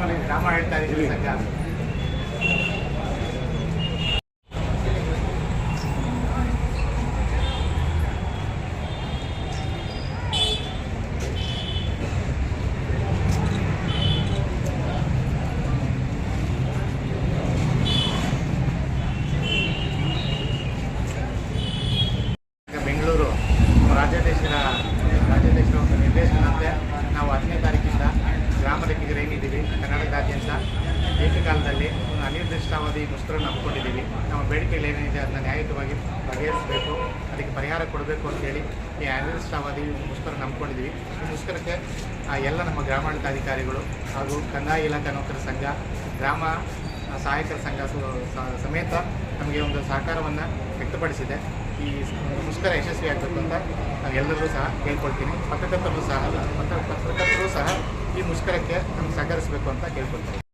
ಗ್ರಾಮಾಡಳಿತಾಧಿಕಾರಿ ಸಂಘ ಈಗ ಬೆಂಗಳೂರು ನಮ್ಮ ರಾಜ್ಯಾಧ್ಯಕ್ಷರ ರಾಜ್ಯಾಧ್ಯಕ್ಷರ ಒಂದು ನಿರ್ದೇಶನದಂತೆ ಕರ್ನಾಟಕದಾದ್ಯಂತ ಏಕಕಾಲದಲ್ಲಿ ಒಂದು ಅನಿರ್ದಿಷ್ಟಾವಧಿ ಮುಷ್ಕರನ್ನು ಹಮ್ಮಿಕೊಂಡಿದ್ದೀವಿ. ನಮ್ಮ ಬೇಡಿಕೆಗಳು ಏನಿದೆ ಅದನ್ನ ನ್ಯಾಯಯುತವಾಗಿ ಬಗೆಹರಿಸಬೇಕು, ಅದಕ್ಕೆ ಪರಿಹಾರ ಕೊಡಬೇಕು ಅಂತೇಳಿ ಈ ಅನಿರ್ದಿಷ್ಟಾವಧಿ ಮುಷ್ಕರ ನಂಬ್ಕೊಂಡಿದ್ದೀವಿ ಈ ಮುಷ್ಕರಕ್ಕೆ ಎಲ್ಲ ನಮ್ಮ ಗ್ರಾಮಾಡಳಿತಾಧಿಕಾರಿಗಳು ಹಾಗೂ ಕಂದಾಯ ಇಲಾಖಾ ನೌಕರ ಸಂಘ, ಗ್ರಾಮ ಸಹಾಯಕರ ಸಂಘ ಸಮೇತ ನಮಗೆ ಒಂದು ಸಹಕಾರವನ್ನು ವ್ಯಕ್ತಪಡಿಸಿದೆ. ಈ ಮುಷ್ಕರ ಯಶಸ್ವಿ ಯಶಸ್ವಿಯಾಗಬೇಕು ಅಂತ ನಾನು ಎಲ್ಲರಿಗೂ ಸಹ ಕೇಳ್ಕೊಳ್ತೀನಿ. ಪತ್ರಕರ್ತರು ಸಹ ಪತ್ರ, ಪತ್ರಕರ್ತರು ಸಹ ಈ ಮುಷ್ಕರಕ್ಕೆ ಸಹಕರಿಸಬೇಕು ಅಂತ ಕೇಳ್ಕೊಳ್ತೀನಿ